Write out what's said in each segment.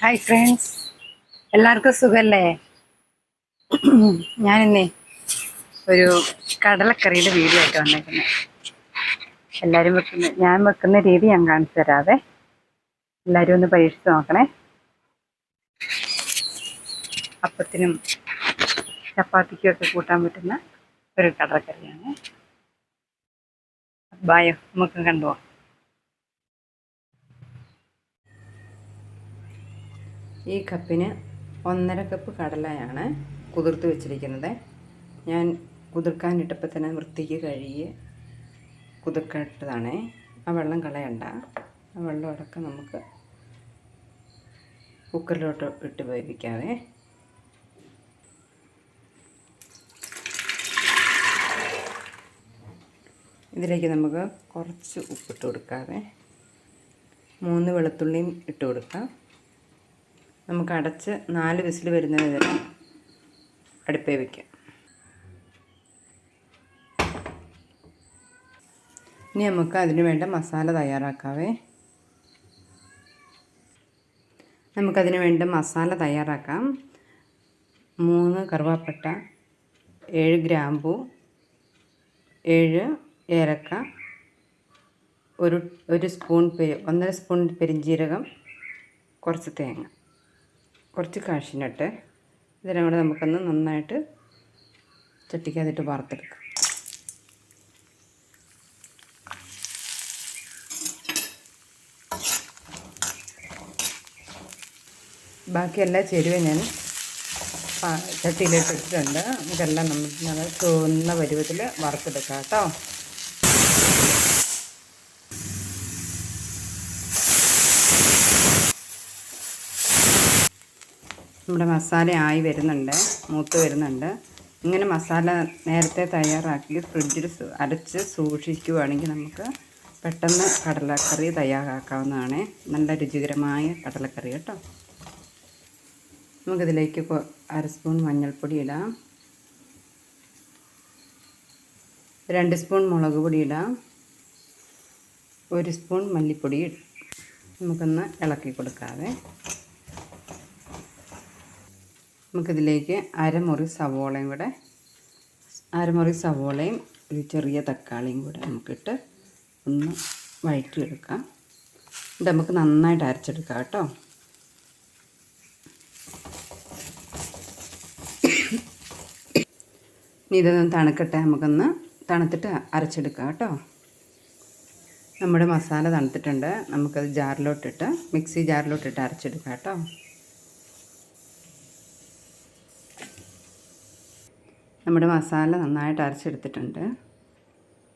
Hi friends എല്ലാവർക്കും സുഖല്ലേ? ഞാനിന്നേ ഒരു കടലക്കറിയുടെ വീഡിയോ ആയിട്ട് വന്നേക്കുന്നത് എല്ലാവരും വെക്കുന്ന ഞാൻ വെക്കുന്ന രീതി ഞാൻ കാണിച്ചു തരാതെ എല്ലാവരും ഒന്ന് പരീക്ഷിച്ച് നോക്കണേ. അപ്പത്തിനും ചപ്പാത്തിക്കും ഒക്കെ കൂട്ടാൻ പറ്റുന്ന ഒരു കടലക്കറിയാണ്. ബായോ നമുക്ക് കണ്ടുപോകാം ഈ കപ്പിന് ഒന്നര കപ്പ് കടലയാണ് കുതിർത്ത് വെച്ചിരിക്കുന്നത്. ഞാൻ കുതിർക്കാനിട്ടപ്പോൾ തന്നെ വൃത്തിക്ക് കഴുകി കുതിർക്കട്ടതാണേ. ആ വെള്ളം കളയണ്ട. ആ വെള്ളം അടക്കം നമുക്ക് കുക്കറിലോട്ട് ഇട്ട് വേവിക്കാവേ. ഇതിലേക്ക് നമുക്ക് കുറച്ച് ഉപ്പിട്ട് കൊടുക്കാവേ. മൂന്ന് വെളുത്തുള്ളിയും ഇട്ട് കൊടുക്കാം. നമുക്ക് അടച്ച് നാല് വിസിൽ വരുന്നത് വരെ അടുപ്പേ വയ്ക്കാം ഇനി നമുക്ക് അതിന് വേണ്ട മസാല തയ്യാറാക്കാവേ. നമുക്കതിന് വേണ്ട മസാല തയ്യാറാക്കാം. മൂന്ന് കറുവാപ്പട്ട ഏഴ് ഗ്രാമ്പു ഏഴ് ഏലക്ക ഒരു ഒരു സ്പൂൺ പെരി ഒന്നര സ്പൂൺ പെരിഞ്ജീരകം കുറച്ച് തേങ്ങ. കുറച്ച് കാഷ്നട്ട് ഇതെല്ലാം കൂടെ നമുക്കൊന്ന് നന്നായിട്ട് ചട്ടിക്കകത്തിട്ട് വാർത്തെടുക്കാം ബാക്കി എല്ലാ ചേരുവയും ഞാൻ ചട്ടിയിലിട്ടിട്ടുണ്ട്. ഇതെല്ലാം നമ്മൾ ചുവന്ന പരുവത്തിൽ വറുത്തെടുക്കാം കേട്ടോ. നമ്മുടെ മസാല ആയി വരുന്നുണ്ട് മൂത്ത് വരുന്നുണ്ട്. ഇങ്ങനെ മസാല നേരത്തെ തയ്യാറാക്കി ഫ്രിഡ്ജിൽ അരച്ച് സൂക്ഷിക്കുകയാണെങ്കിൽ നമുക്ക് പെട്ടെന്ന് കടലക്കറി തയ്യാറാക്കാവുന്നതാണ്. നല്ല രുചികരമായ കടലക്കറി കേട്ടോ. നമുക്കിതിലേക്ക് അര സ്പൂൺ മഞ്ഞൾപ്പൊടി ഇടാം. രണ്ട് സ്പൂൺ മുളക് പൊടി ഇടാം. ഒരു സ്പൂൺ മല്ലിപ്പൊടി നമുക്കൊന്ന് ഇളക്കി കൊടുക്കാവേ. നമുക്കിതിലേക്ക് അരമുറി സവോളയും കൂടെ അരമുറി സവോളയും ഒരു ചെറിയ തക്കാളിയും കൂടെ നമുക്കിട്ട് ഒന്ന് വഴറ്റിയെടുക്കാം. ഇത് നമുക്ക് നന്നായിട്ട് അരച്ചെടുക്കാം കേട്ടോ. ഇനി ഇതൊന്ന് തണുക്കട്ടെ നമുക്കൊന്ന് തണുത്തിട്ട് അരച്ചെടുക്കാം കേട്ടോ. നമ്മുടെ മസാല തണുത്തിട്ടുണ്ട്. നമുക്കത് ജാറിലോട്ടിട്ട് മിക്സി ജാറിലോട്ടിട്ട് അരച്ചെടുക്കാം കേട്ടോ. നമ്മുടെ മസാല നന്നായിട്ട് അരച്ചെടുത്തിട്ടുണ്ട്.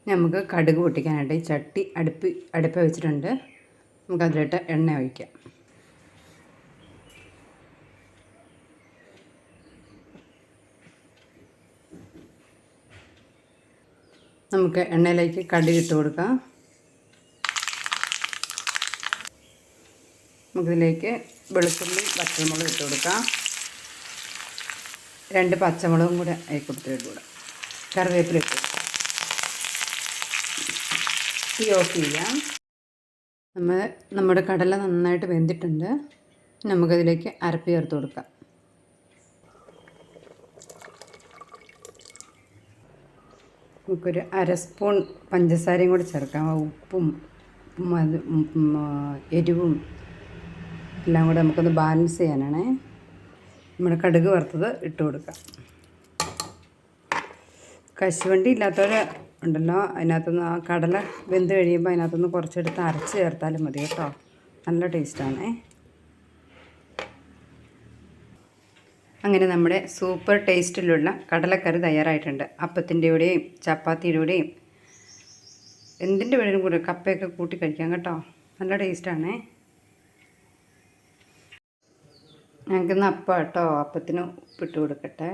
നമുക്ക് കടുക് പൊട്ടിക്കാനായിട്ട് ഈ ചട്ടി അടുപ്പ് അടുപ്പ് വെച്ചിട്ടുണ്ട്. നമുക്കതിലിട്ട് എണ്ണ ഒഴിക്കാം. നമുക്ക് എണ്ണയിലേക്ക് കടുക് ഇട്ട് കൊടുക്കാം. നമുക്കിതിലേക്ക് വെളുത്തുള്ളി പച്ചമുളക് ഇട്ട് കൊടുക്കാം. രണ്ട് പച്ചമുളകും കൂടെ അയക്കൊടുത്തിട്ട് കൂടെ കറിവേപ്പില തീ ഓഫ് ചെയ്യാം. നമ്മൾ നമ്മുടെ കടല നന്നായിട്ട് വെന്തിട്ടുണ്ട്. നമുക്കതിലേക്ക് അരപ്പ് ചേർത്ത് കൊടുക്കാം. നമുക്കൊരു അര സ്പൂൺ പഞ്ചസാരയും കൂടി ചേർക്കാം. ഉപ്പും എരിവും എല്ലാം കൂടെ നമുക്കൊന്ന് ബാലൻസ് ചെയ്യാനാണേ. നമ്മുടെ കടുക് വറുത്തത് ഇട്ട് കൊടുക്കാം. കശുവണ്ടി ഇല്ലാത്തവർ ഉണ്ടല്ലോ അതിനകത്തുനിന്ന് ആ കടല വെന്ത് കഴിയുമ്പോൾ അതിനകത്തുനിന്ന് കുറച്ചെടുത്ത് അരച്ച് ചേർത്താലും മതി കേട്ടോ. നല്ല ടേസ്റ്റാണേ. അങ്ങനെ നമ്മുടെ സൂപ്പർ ടേസ്റ്റിലുള്ള കടലക്കറി തയ്യാറായിട്ടുണ്ട്. അപ്പത്തിന്റെ കൂടെയും ചപ്പാത്തിയുടെ കൂടെയും എന്തിന്റെ കൂടെയും കൂടെ കപ്പയൊക്കെ കൂട്ടി കഴിക്കാം കേട്ടോ. നല്ല ടേസ്റ്റാണേ. ഞങ്ങൾക്കിന്ന് അപ്പം കേട്ടോ. അപ്പത്തിന് ഉപ്പിട്ട് കൊടുക്കട്ടെ.